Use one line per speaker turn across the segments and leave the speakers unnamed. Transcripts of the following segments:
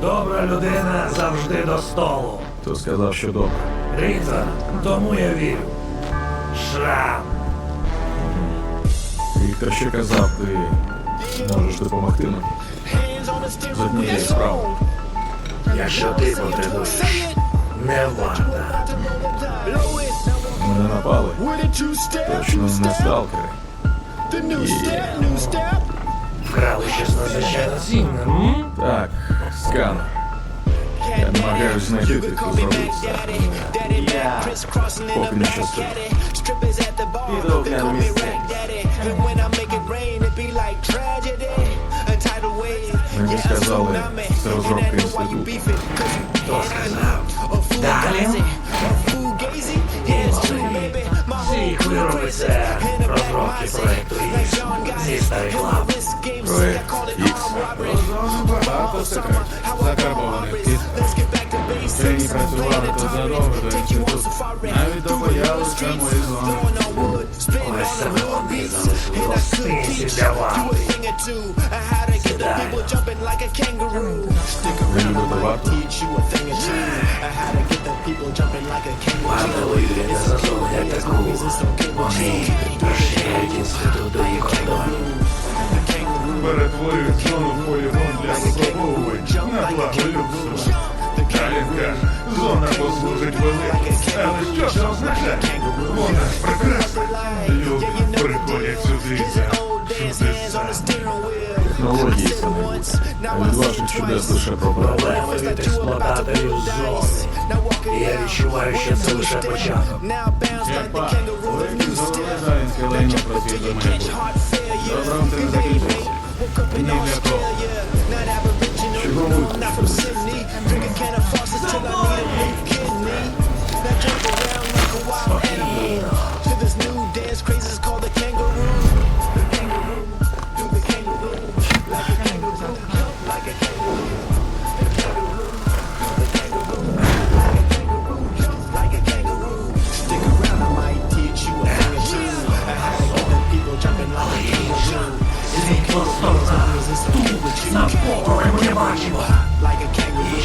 Справедлива людина завжди до столу.
Хто сказав, що добре?
Ріта, тому я вірю. Шрам.
Віктор ще казав, ти можеш допомогти мені.
З однією справою.
Якщо ти потребуєш, не варта.
Мене напали. Точно не сталкери.
І
Вкрали щось надзвичайно цінне,
scholar. My hair is because I'm
Yeah.
Walking the
Strippers at the bar,
me
And when I make it rain, it be like tragedy. A tidal wave, yeah,
a tsunami. And I know why you beefing,
cause you
can't out.
Or
fugazi,
or fugazi. Yeah, it's true, baby. My
whole crew is a black mindset. Like John
м? так, сканер.
Я намагаюсь знайти тих, хто зробив це. Я Поки не щастило. піду огляну місце. Мені сказали, це розробка інституту. Хто сказав? Далі? Всіх вироби це розробки проекту Ікс зі старих лап. Проект Ікс. Багато секретів, закарбованих в
кістках.
Вчені працювали тут задовго до інституту.
Навіть добоялись прямої зони.
Ось саме вони залишили гостинці для варти. Сідай.
Ви любите варту?
Варта
воює не за зону, як таку. Вони розширяють інститут до її кордонів.
перетворюють
зону в полігон для на
благо люксу. Каже,
зона послужить
великим. Але що це означає? Вона прекрасна. Люди приходять сюди за чудеса.
Технології
не А
від ваших чудес лише. Проблеми
від експлуататорів зони. Я відчуваю, що це лише початок.
Як па, великі зоролежанське
лайно просвітло майбутнє.
Добром це не закінчиться. Ні для кого.
from Sydney.
drinking can of faucets till I need a new kidney. Now jump around like a wild animal. To this new dance craze is called the kangaroo. The kangaroo, do the kangaroo. Like a kangaroo, jump like a kangaroo. Kangaroo, do the kangaroo. Jump like a kangaroo. Stick around, I might teach you a kangaroo. I've seen people jumping like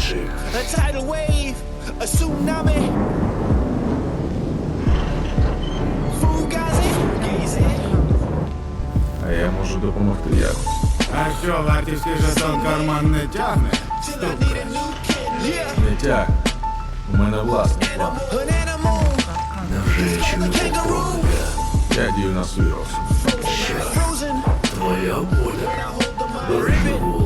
інших. A
tidal wave, a tsunami. Fugazi, gazy.
А я можу допомогти якось.
А що, вартівський жетон карман не тягне?
Не тяг. У мене власний план.
An animal,
Невже я чую полковника?
Я дію на свій розсуд.
frozen.
Твоя воля. Дорожнього